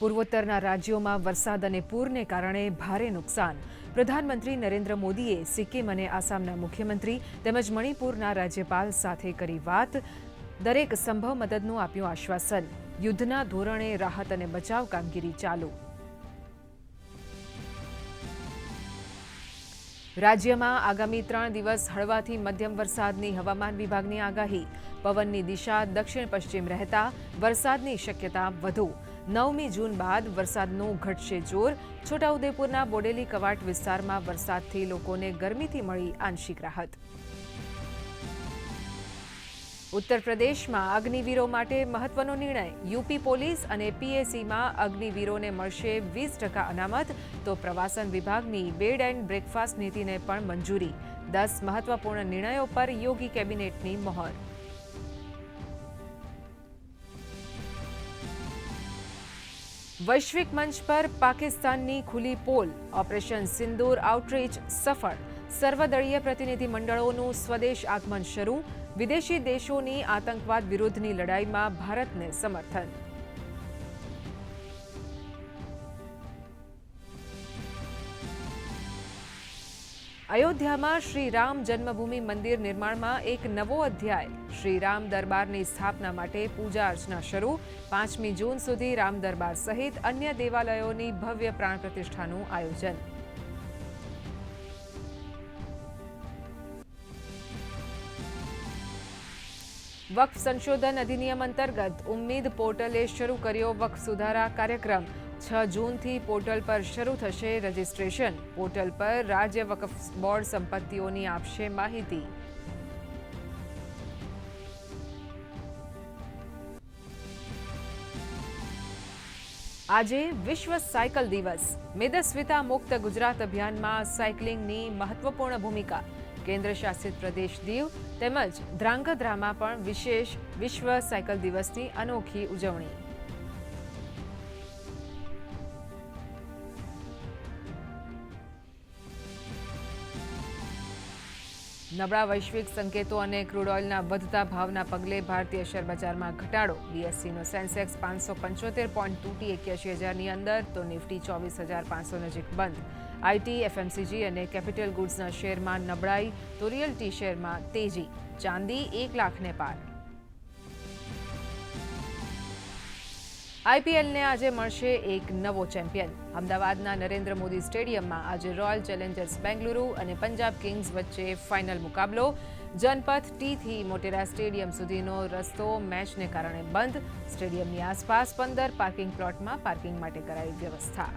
પૂર્વોત્તરના રાજ્યોમાં વરસાદ અને પૂરને કારણે ભારે નુકસાન. પ્રધાનમંત્રી નરેન્દ્ર મોદીએ સિક્કિમ અને આસામના મુખ્યમંત્રી તેમજ મણિપુરના રાજ્યપાલ સાથે કરી વાત. દરેક સંભવ મદદનું આપ્યું આશ્વાસન. યુદ્ધના ધોરણે રાહત અને બચાવ કામગીરી ચાલુ. રાજ્યમાં આગામી ત્રણ દિવસ હળવાથી મધ્યમ વરસાદની હવામાન વિભાગની આગાહી. પવનની દિશા દક્ષિણ પશ્ચિમ રહેતા, વરસાદની શક્યતા વધુ. નવમી જૂન બાદ વરસાદનું ઘટશે જોર. છોટાઉદેપુરના બોડેલી કવાટ વિસ્તારમાં વરસાદથી લોકોને ગરમીથી મળી આંશિક રાહત. ઉત્તર પ્રદેશમાં અગ્નિવીરો માટે મહત્વનો નિર્ણય. યુપી પોલીસ અને પીએસીમાં અગ્નિવીરોને મળશે વીસ ટકા અનામત. તો પ્રવાસન વિભાગની બેડ એન્ડ બ્રેકફાસ્ટ નીતિને પણ મંજૂરી. દસ મહત્વપૂર્ણ નિર્ણયો પર યોગી કેબિનેટની મહોર. વૈશ્વિક મંચ પર પાકિસ્તાનની ખુલ્લી પોલ, ઓપરેશન સિંદૂર આઉટરીચ સફળ. સર્વદળીય પ્રતિનિધિ મંડળોનું સ્વદેશ આગમન શરૂ. વિદેશી દેશોની આતંકવાદ વિરુદ્ધની લડાઈમાં ભારતને સમર્થન. અયોધ્યામાં શ્રી રામ જન્મભૂમિ મંદિર નિર્માણમાં એક નવો અધ્યાય. શ્રી રામ દરબારની સ્થાપના માટે પૂજા અર્ચના શરૂ. પાંચમી જૂન સુધી રામ દરબાર સહિત અન્ય દેવાલયોની ભવ્ય પ્રાણ પ્રતિષ્ઠાનું આયોજન. વક્ફ સંશોધન અધિનિયમ અંતર્ગત ઉમ્મીદ પોર્ટલે શરૂ કર્યો વક્ફ સુધારા કાર્યક્રમ. છ જૂનથી પોર્ટલ પર શરૂ થશે રજિસ્ટ્રેશન. પોર્ટલ પર રાજ્ય વકફ બોર્ડ સંપત્તિઓની આપશે માહિતી. આજે વિશ્વ સાયકલ દિવસ. મેદસ્વિતા મુક્ત ગુજરાત અભિયાનમાં સાયકલિંગની મહત્વપૂર્ણ ભૂમિકા. કેન્દ્ર શાસિત પ્રદેશ દીવ તેમજ ધ્રાંગધ્રામાં પણ વિશેષ વિશ્વ સાયકલ દિવસની અનોખી ઉજવણી. નબળા વૈશ્વિક સંકેતો અને ક્રૂડ ઓઇલના વધતા ભાવના પગલે ભારતીય શેર બજારમાં ઘટાડો. બીએસસીનો સેન્સેક્સ પાંચસો પંચોતેર પોઈન્ટ તૂટી એક્યાસી હજારની અંદર તો નિફ્ટી ચોવીસ હજાર પાંચસો નજીક બંધ. આઈટી એફએમસીજી અને કેપિટલ ગુડ્સના શેરમાં નબળાઈ તો રિયલ્ટી શેરમાં તેજી. ચાંદી એક લાખને પાર. આઈપીએલને આજે મળશે એક નવો ચેમ્પિયન. અમદાવાદના નરેન્દ્ર મોદી સ્ટેડિયમમાં આજે રોયલ ચેલેન્જર્સ બેંગલુરુ અને પંજાબ કિંગ્સ વચ્ચે ફાઇનલ મુકાબલો. જનપથ ટીથી મોટેરા સ્ટેડિયમ સુધીનો રસ્તો મેચને કારણે બંધ. સ્ટેડિયમની આસપાસ પંદર પાર્કિંગ પ્લોટમાં પાર્કિંગ માટે કરાઈ વ્યવસ્થા.